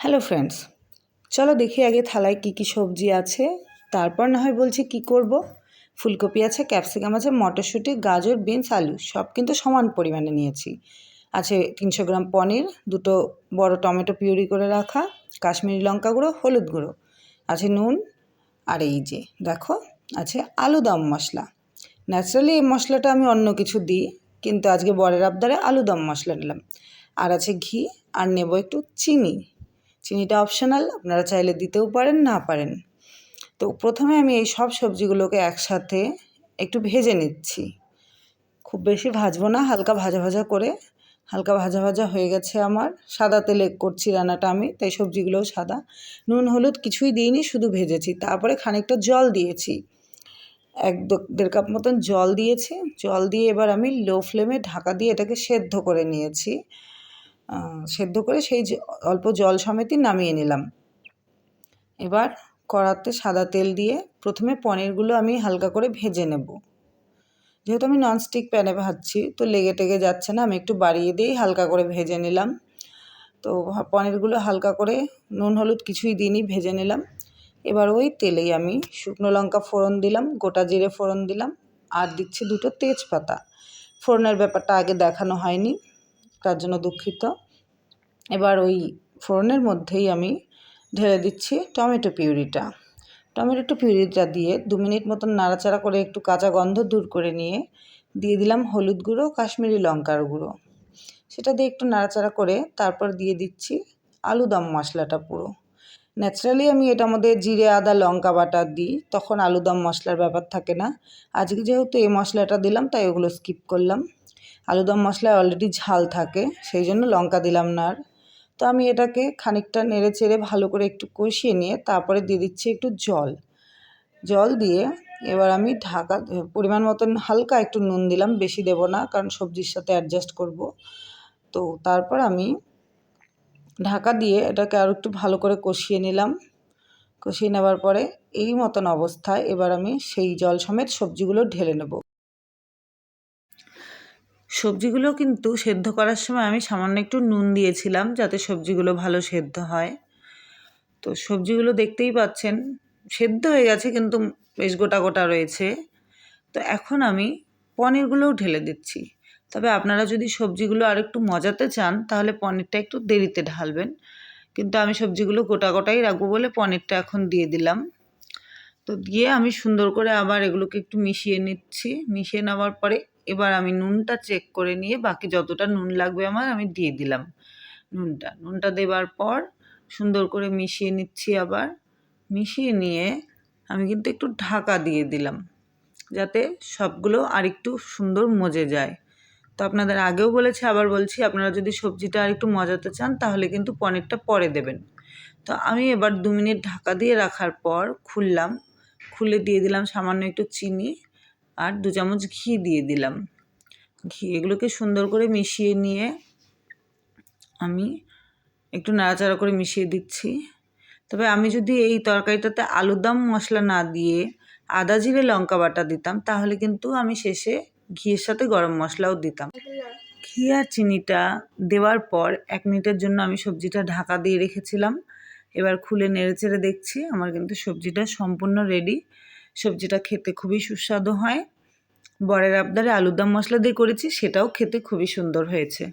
Hello friends চলো দেখি আগে থালায় কী কী সবজি আছে। তারপর না হয় বলছি কি করব? ফুলকপি আছে, ক্যাপসিকাম আছে, মটরশুঁটি, গাজর, বিনস, আলু, সব কিন্তু সমান পরিমাণে নিয়েছি। আছে তিনশো গ্রাম পনির, দুটো বড় টমেটো পিউরি করে রাখা, কাশ্মীরি লঙ্কা গুঁড়ো, হলুদ গুঁড়ো। আছে নুন, আর এই যে, দেখো, আছে আলু দম মশলা। ন্যাচারালি এই মশলাটা আমি অন্য কিছু দিই, কিন্তু আজকে বরের আবদারে আলু দম মশলা নিলাম আর আছে ঘি, আর নেব একটু চিনি। চিনিটা অপশনাল আপনারা চাইলে দিতেও পারেন, না পারেন। তো প্রথমে আমি এই সব সবজিগুলোকে একসাথে একটু ভেজে নিচ্ছি। খুব বেশি ভাজবো না, হালকা ভাজা ভাজা করে। হালকা ভাজা ভাজা হয়ে গেছে আমার। সাদা তেলে করছি রান্নাটা আমি, তাই সবজিগুলোও সাদা। নুন, হলুদ কিছুই দিইনি, শুধু ভেজেছি। তারপরে খানিকটা জল দিয়েছি। এক দেড় কাপ মতন জল দিয়েছি। জল দিয়ে এবার আমি লো ফ্লেমে ঢাকা দিয়ে এটাকে সেদ্ধ করে নিয়েছি। সেদ্ধ করে সেই অল্প জল সমেতই নামিয়ে নিলাম। এবার কড়াতে সাদা তেল দিয়ে প্রথমে পনিরগুলো আমি হালকা করে ভেজে নেব। যেহেতু আমি ননস্টিক প্যানে ভাজছি, তো লেগে টেগে যাচ্ছে না, আমি একটু বাড়িয়ে দিয়েই হালকা করে ভেজে নিলাম। তো পনিরগুলো হালকা করে নুন, হলুদ কিছুই দিইনি, ভেজে নিলাম। এবার ওই তেলেই আমি শুকনো লঙ্কা ফোড়ন দিলাম, গোটা জিরে ফোড়ন দিলাম, আর দিচ্ছি দুটো তেজপাতা। ফোড়নের ব্যাপারটা আগে দেখানো হয়নি। তার জন্য দুঃখিত। এবার ওই ফোড়নের মধ্যেই আমি ঢেলে দিচ্ছি টমেটো পিউরিটা। টমেটো পিউরিটা দিয়ে দু মিনিট মতন নাড়াচাড়া করে একটু কাঁচা গন্ধ দূর করে নিয়ে দিয়ে দিলাম হলুদ গুঁড়ো, কাশ্মীরি লঙ্কার গুঁড়ো। সেটা দিয়ে একটু নাড়াচাড়া করে তারপর দিয়ে দিচ্ছি আলু দম মশলাটা পুরো। ন্যাচারালি আমি এটা আমাদের জিরে, আদা, লঙ্কা বাটা দিই, তখন আলু দম মশলার ব্যাপার থাকে না। আজকে যেহেতু এই মশলাটা দিলাম, তাই ওগুলো স্কিপ করলাম। আলুদম মশলায় অলরেডি ঝাল থাকে, সেই জন্য লঙ্কা দিলাম না আর। তো আমি এটাকে খানিকটা নেড়ে চেড়ে ভালো করে একটু কষিয়ে নিয়ে তারপরে দিয়ে দিচ্ছি একটু জল। জল দিয়ে এবার আমি ঢাকা, পরিমাণ মতন হালকা একটু নুন দিলাম, বেশি দেব না, কারণ সবজির সাথে অ্যাডজাস্ট করব। তো তারপর আমি ঢাকা দিয়ে এটাকে আরও একটু ভালো করে কষিয়ে নিলাম। কষিয়ে নেওয়ার পরে এই মতন অবস্থায় এবার আমি সেই জল সমেত সবজিগুলো ঢেলে নেব। সবজিগুলো কিন্তু সেদ্ধ করার সময় আমি সামান্য একটু নুন দিয়েছিলাম যাতে সবজিগুলো ভালো সেদ্ধ হয়। তো সবজিগুলো দেখতেই পাচ্ছেন, সেদ্ধ হয়ে গেছে কিন্তু বেশ গোটা গোটা রয়েছে। তো এখন আমি পনিরগুলোও ঢেলে দিচ্ছি। তবে আপনারা যদি সবজিগুলো আর একটু মজাতে চান, তাহলে পনিরটা একটু দেরিতে ঢালবেন। কিন্তু আমি সবজিগুলো গোটা গোটাই রাখব বলে পনিরটা এখন দিয়ে দিলাম। তো দিয়ে আমি সুন্দর করে আবার এগুলোকে একটু মিশিয়ে নিচ্ছি। মিশিয়ে নেওয়ার পরে এবার আমি নুনটা চেক করে নিয়ে বাকি যতটা নুন লাগবে আমার আমি দিয়ে দিলাম নুনটা। নুনটা দেবার পর সুন্দর করে মিশিয়ে নিচ্ছি আবার। মিশিয়ে নিয়ে আমি কিন্তু একটু ঢাকা দিয়ে দিলাম যাতে সবগুলো আর একটু সুন্দর মজে যায়। তো আপনাদের আগেও বলেছি, আবার বলছি, আপনারা যদি সবজিটা আর একটু মজাতে চান তাহলে কিন্তু পনিরটা পরে দেবেন। তো আমি এবার দু মিনিট ঢাকা দিয়ে রাখার পর খুললাম। খুলে দিয়ে দিলাম সামান্য একটু চিনি। আর দু চামচ ঘি দিয়ে দিলাম। ঘি এগুলোকে সুন্দর করে মিশিয়ে নিয়ে আমি একটু নাড়াচাড়া করে মিশিয়ে দিচ্ছি। তবে আমি যদি এই তরকারিটাতে আলুদম মশলা না দিয়ে আদা, জিরে, লঙ্কা বাটা দিতাম, তাহলে কিন্তু আমি শেষে ঘিয়ের সাথে গরম মশলাও দিতাম। ঘি আর চিনিটা দেওয়ার পর এক মিনিটের জন্য আমি সবজিটা ঢাকা দিয়ে রেখেছিলাম। এবার খুলে নেড়ে চেড়ে দেখছি, আমার কিন্তু সবজিটা সম্পূর্ণ রেডি সবজিটা খেতে খুবই সুস্বাদু হয়। বরের আবদারে আলুর দম মশলা দিয়ে করেছি, সেটাও খেতে খুবই সুন্দর হয়েছে।